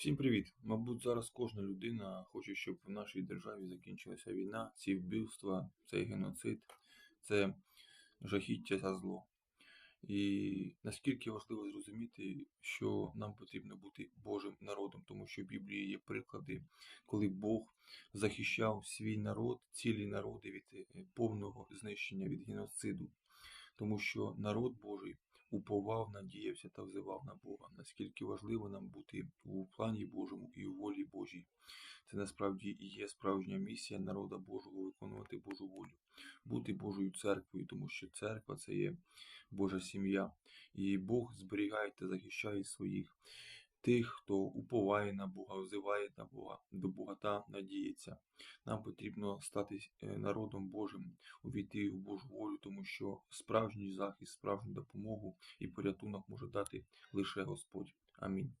Всім привіт! Мабуть, зараз кожна людина хоче, щоб в нашій державі закінчилася війна, ці вбивства, цей геноцид, це жахіття та зло. І наскільки важливо зрозуміти, що нам потрібно бути Божим народом, тому що в Біблії є приклади, коли Бог захищав свій народ, цілі народи від е, повного знищення, від геноциду, тому що народ Божий уповав, надіявся та взивав на Бога. Наскільки важливо нам бути у плані Божому і у волі Божій. Це насправді і є справжня місія народа Божого виконувати Божу волю, бути Божою церквою, тому що церква це є Божа сім'я, і Бог зберігає та захищає своїх. Тих, хто уповає на Бога, взиває на Бога, до Бога та надіється. Нам потрібно стати е, народом Божим, увійти в Божу волю, тому що справжній захист, справжню допомогу і порятунок може дати лише Господь. Амінь.